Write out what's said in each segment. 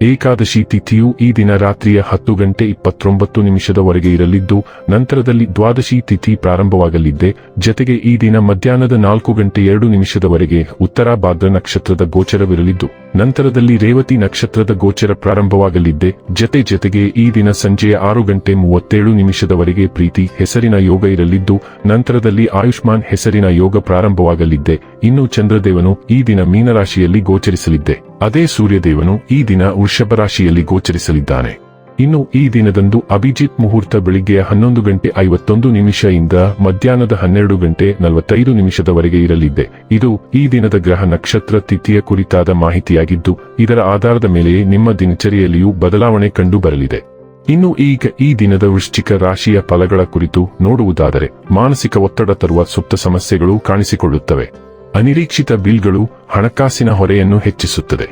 ಏಕಾದಶಿ ತಿಥಿಯು ಈ ದಿನ ರಾತ್ರಿಯ ಹತ್ತು ಗಂಟೆ ಇಪ್ಪತ್ತೊಂಬತ್ತು ನಿಮಿಷದವರೆಗೆ ಇರಲಿದ್ದು, ನಂತರದಲ್ಲಿ ದ್ವಾದಶಿ ತಿಥಿ ಪ್ರಾರಂಭವಾಗಲಿದ್ದೆ. ಜತೆಗೆ ಈ ದಿನ ಮಧ್ಯಾಹ್ನದ ನಾಲ್ಕು ಗಂಟೆ ಎರಡು ನಿಮಿಷದವರೆಗೆ ಉತ್ತರ ಭಾದ್ರ ನಕ್ಷತ್ರದ ಗೋಚರವಿರಲಿದ್ದು, ನಂತರದಲ್ಲಿ ರೇವತಿ ನಕ್ಷತ್ರದ ಗೋಚರ ಪ್ರಾರಂಭವಾಗಲಿದ್ದೆ. ಜತೆ ಜತೆಗೆ ಈ ದಿನ ಸಂಜೆಯ ಆರು ಗಂಟೆ ಮೂವತ್ತೇಳು ನಿಮಿಷದವರೆಗೆ ಪ್ರೀತಿ ಹೆಸರಿನ ಯೋಗ ಇರಲಿದ್ದು, ನಂತರದಲ್ಲಿ ಆಯುಷ್ಮಾನ್ ಹೆಸರಿನ ಯೋಗ ಪ್ರಾರಂಭವಾಗಲಿದ್ದೆ. ಇನ್ನು ಚಂದ್ರದೇವನು ಈ ದಿನ ಮೀನರಾಶಿಯಲ್ಲಿ ಗೋಚರಿಸಲಿದ್ದೆ. ಅದೇ ಸೂರ್ಯದೇವನು ಈ ದಿನ ವೃಷಭ ರಾಶಿಯಲ್ಲಿ ಗೋಚರಿಸಲಿದ್ದಾನೆ. ಇನ್ನು ಈ ದಿನದಂದು ಅಭಿಜಿತ್ ಮುಹೂರ್ತ ಬೆಳಿಗ್ಗೆಯ ಹನ್ನೊಂದು ಗಂಟೆ ಐವತ್ತೊಂದು ನಿಮಿಷದಿಂದ ಮಧ್ಯಾಹ್ನದ ಹನ್ನೆರಡು ಗಂಟೆ ನಲವತ್ತೈದು ನಿಮಿಷದವರೆಗೆ ಇರಲಿದೆ. ಇದು ಈ ದಿನದ ಗ್ರಹ ನಕ್ಷತ್ರ ತಿಥಿಯ ಕುರಿತಾದ ಮಾಹಿತಿಯಾಗಿದ್ದು, ಇದರ ಆಧಾರದ ಮೇಲೆಯೇ ನಿಮ್ಮ ದಿನಚರಿಯಲ್ಲಿಯೂ ಬದಲಾವಣೆ ಕಂಡು ಬರಲಿದೆ ಇನ್ನು ಈಗ ಈ ದಿನದ ವೃಶ್ಚಿಕ ರಾಶಿಯ ಫಲಗಳ ಕುರಿತು ನೋಡುವುದಾದರೆ, ಮಾನಸಿಕ ಒತ್ತಡ ತರುವ ಸುಪ್ತ ಸಮಸ್ಯೆಗಳು ಕಾಣಿಸಿಕೊಳ್ಳುತ್ತವೆ. ಅನಿರೀಕ್ಷಿತ ಬಿಲ್ಗಳು ಹಣಕಾಸಿನ ಹೊರೆಯನ್ನು ಹೆಚ್ಚಿಸುತ್ತದೆ.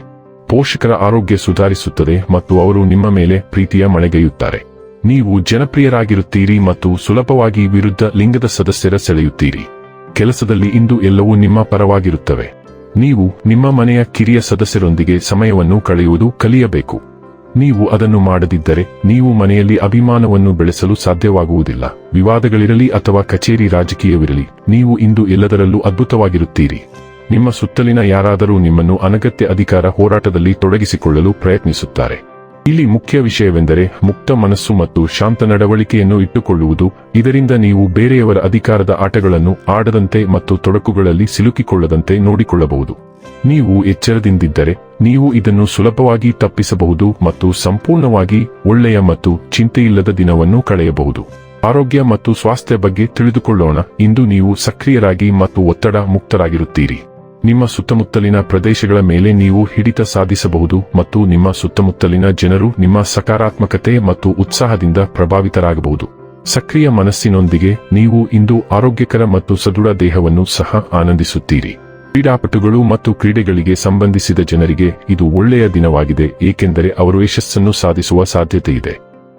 ಪೋಷಕರ ಆರೋಗ್ಯ ಸುಧಾರಿಸುತ್ತದೆ ಮತ್ತು ಅವರು ನಿಮ್ಮ ಮೇಲೆ ಪ್ರೀತಿಯ ಮಳೆಗೈಯುತ್ತಾರೆ. ನೀವು ಜನಪ್ರಿಯರಾಗಿರುತ್ತೀರಿ ಮತ್ತು ಸುಲಭವಾಗಿ ವಿರುದ್ಧ ಲಿಂಗದ ಸದಸ್ಯರ ಸೆಳೆಯುತ್ತೀರಿ. ಕೆಲಸದಲ್ಲಿ ಇಂದು ಎಲ್ಲವೂ ನಿಮ್ಮ ಪರವಾಗಿರುತ್ತವೆ. ನೀವು ನಿಮ್ಮ ಮನೆಯ ಕಿರಿಯ ಸದಸ್ಯರೊಂದಿಗೆ ಸಮಯವನ್ನು ಕಳೆಯುವುದು ಕಲಿಯಬೇಕು. ನೀವು ಅದನ್ನು ಮಾಡದಿದ್ದರೆ ನೀವು ಮನೆಯಲ್ಲಿ ಅಭಿಮಾನವನ್ನು ಬೆಳೆಸಲು ಸಾಧ್ಯವಾಗುವುದಿಲ್ಲ. ವಿವಾದಗಳಿರಲಿ ಅಥವಾ ಕಚೇರಿ ರಾಜಕೀಯವಿರಲಿ, ನೀವು ಇಂದು ಎಲ್ಲದರಲ್ಲೂ ಅದ್ಭುತವಾಗಿರುತ್ತೀರಿ. ನಿಮ್ಮ ಸುತ್ತಲಿನ ಯಾರಾದರೂ ನಿಮ್ಮನ್ನು ಅನಗತ್ಯ ಅಧಿಕಾರ ಹೋರಾಟದಲ್ಲಿ ತೊಡಗಿಸಿಕೊಳ್ಳಲು ಪ್ರಯತ್ನಿಸುತ್ತಾರೆ. ಇಲ್ಲಿ ಮುಖ್ಯ ವಿಷಯವೆಂದರೆ ಮುಕ್ತ ಮನಸ್ಸು ಮತ್ತು ಶಾಂತ ನಡವಳಿಕೆಯನ್ನು ಇಟ್ಟುಕೊಳ್ಳುವುದು. ಇದರಿಂದ ನೀವು ಬೇರೆಯವರ ಅಧಿಕಾರದ ಆಟಗಳನ್ನು ಆಡದಂತೆ ಮತ್ತು ತೊಡಕುಗಳಲ್ಲಿ ಸಿಲುಕಿಕೊಳ್ಳದಂತೆ ನೋಡಿಕೊಳ್ಳಬಹುದು. ನೀವು ಎಚ್ಚರದಿಂದಿದ್ದರೆ ನೀವು ಇದನ್ನು ಸುಲಭವಾಗಿ ತಪ್ಪಿಸಬಹುದು ಮತ್ತು ಸಂಪೂರ್ಣವಾಗಿ ಒಳ್ಳೆಯ ಮತ್ತು ಚಿಂತೆಯಿಲ್ಲದ ದಿನವನ್ನು ಕಳೆಯಬಹುದು. ಆರೋಗ್ಯ ಮತ್ತು ಸ್ವಾಸ್ಥ್ಯ ಬಗ್ಗೆ ತಿಳಿದುಕೊಳ್ಳೋಣ. ಇಂದು ನೀವು ಸಕ್ರಿಯರಾಗಿ ಮತ್ತು ಒತ್ತಡ ಮುಕ್ತರಾಗಿರುತ್ತೀರಿ. ನಿಮ್ಮ ಸುತ್ತಮುತ್ತಲಿನ ಪ್ರದೇಶಗಳ ಮೇಲೆ ನೀವು ಹಿಡಿತ ಸಾಧಿಸಬಹುದು ಮತ್ತು ನಿಮ್ಮ ಸುತ್ತಮುತ್ತಲಿನ ಜನರು ನಿಮ್ಮ ಸಕಾರಾತ್ಮಕತೆ ಮತ್ತು ಉತ್ಸಾಹದಿಂದ ಪ್ರಭಾವಿತರಾಗಬಹುದು. ಸಕ್ರಿಯ ಮನಸ್ಸಿನೊಂದಿಗೆ ನೀವು ಇಂದು ಆರೋಗ್ಯಕರ ಮತ್ತು ಸದೃಢ ದೇಹವನ್ನು ಸಹ ಆನಂದಿಸುತ್ತೀರಿ. ಕ್ರೀಡಾಪಟುಗಳು ಮತ್ತು ಕ್ರೀಡೆಗಳಿಗೆ ಸಂಬಂಧಿಸಿದ ಜನರಿಗೆ ಇದು ಒಳ್ಳೆಯ ದಿನವಾಗಿದೆ, ಏಕೆಂದರೆ ಅವರು ಯಶಸ್ಸನ್ನು ಸಾಧಿಸುವ ಸಾಧ್ಯತೆ ಇದೆ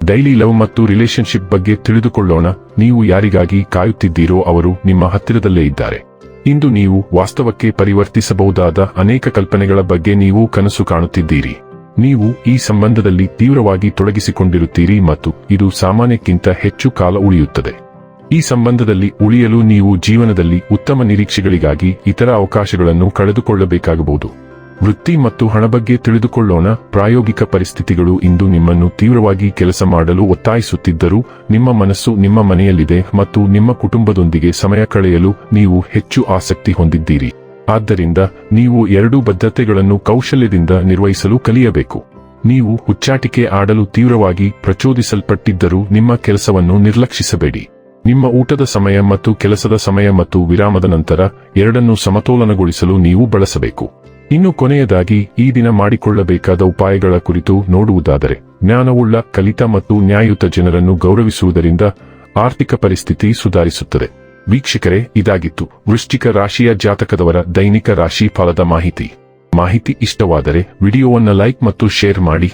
ಡೈಲಿ ಲವ್ ಮತ್ತು ರಿಲೇಶನ್ಶಿಪ್ ಬಗ್ಗೆ ತಿಳಿದುಕೊಳ್ಳೋಣ, ನೀವು ಯಾರಿಗಾಗಿ ಕಾಯುತ್ತಿದ್ದೀರೋ ಅವರು ನಿಮ್ಮ ಹತ್ತಿರದಲ್ಲೇ ಇದ್ದಾರೆ. ಇಂದು ನೀವು ವಾಸ್ತವಕ್ಕೆ ಪರಿವರ್ತಿಸಬಹುದಾದ ಅನೇಕ ಕಲ್ಪನೆಗಳ ಬಗ್ಗೆ ನೀವು ಕನಸು ಕಾಣುತ್ತಿದ್ದೀರಿ. ನೀವು ಈ ಸಂಬಂಧದಲ್ಲಿ ತೀವ್ರವಾಗಿ ತೊಡಗಿಸಿಕೊಂಡಿರುತ್ತೀರಿ ಮತ್ತು ಇದು ಸಾಮಾನ್ಯಕ್ಕಿಂತ ಹೆಚ್ಚು ಕಾಲ ಉಳಿಯುತ್ತದೆ. ಈ ಸಂಬಂಧದಲ್ಲಿ ಉಳಿಯಲು ನೀವು ಜೀವನದಲ್ಲಿ ಉತ್ತಮ ನಿರೀಕ್ಷೆಗಳಿಗಾಗಿ ಇತರ ಅವಕಾಶಗಳನ್ನು ಕಳೆದುಕೊಳ್ಳಬೇಕಾಗಬಹುದು. ವೃತ್ತಿ ಮತ್ತು ಹಣ ಬಗ್ಗೆ ತಿಳಿದುಕೊಳ್ಳೋಣ. ಪ್ರಾಯೋಗಿಕ ಪರಿಸ್ಥಿತಿಗಳು ಇಂದು ನಿಮ್ಮನ್ನು ತೀವ್ರವಾಗಿ ಕೆಲಸ ಮಾಡಲು ಒತ್ತಾಯಿಸುತ್ತಿದ್ದರೂ, ನಿಮ್ಮ ಮನಸ್ಸು ನಿಮ್ಮ ಮನೆಯಲ್ಲಿದೆ ಮತ್ತು ನಿಮ್ಮ ಕುಟುಂಬದೊಂದಿಗೆ ಸಮಯ ಕಳೆಯಲು ನೀವು ಹೆಚ್ಚು ಆಸಕ್ತಿ ಹೊಂದಿದ್ದೀರಿ. ಆದ್ದರಿಂದ ನೀವು ಎರಡೂ ಬದ್ಧತೆಗಳನ್ನು ಕೌಶಲ್ಯದಿಂದ ನಿರ್ವಹಿಸಲು ಕಲಿಯಬೇಕು. ನೀವು ಹುಚ್ಚಾಟಿಕೆ ಆಡಲು ತೀವ್ರವಾಗಿ ಪ್ರಚೋದಿಸಲ್ಪಟ್ಟಿದ್ದರೂ ನಿಮ್ಮ ಕೆಲಸವನ್ನು ನಿರ್ಲಕ್ಷಿಸಬೇಡಿ. ನಿಮ್ಮ ಊಟದ ಸಮಯ ಮತ್ತು ಕೆಲಸದ ಸಮಯ ಮತ್ತು ವಿರಾಮದ ನಂತರ ಎರಡನ್ನೂ ಸಮತೋಲನಗೊಳಿಸಲು ನೀವು ಬಳಸಬೇಕು. ಇನ್ನು ಕೊನೆಯದಾಗಿ, ಈ ದಿನ ಮಾಡಿಕೊಳ್ಳಬೇಕಾದ ಉಪಾಯಗಳ ಕುರಿತು ನೋಡುವುದಾದರೆ, ಜ್ಞಾನವುಳ್ಳ, ಕಲಿತ ಮತ್ತು ನ್ಯಾಯಯುತ ಜನರನ್ನು ಗೌರವಿಸುವುದರಿಂದ ಆರ್ಥಿಕ ಪರಿಸ್ಥಿತಿ ಸುಧಾರಿಸುತ್ತದೆ. ವೀಕ್ಷಕರೇ, ಇದಾಗಿತ್ತು. ವೃಶ್ಚಿಕ ರಾಶಿಯ ಜಾತಕದವರ ದೈನಿಕ ರಾಶಿ ಫಲದ ಮಾಹಿತಿ. ಮಾಹಿತಿ ಇಷ್ಟವಾದರೆ, ವಿಡಿಯೋವನ್ನು ಲೈಕ್ ಮತ್ತು ಶೇರ್ ಮಾಡಿ.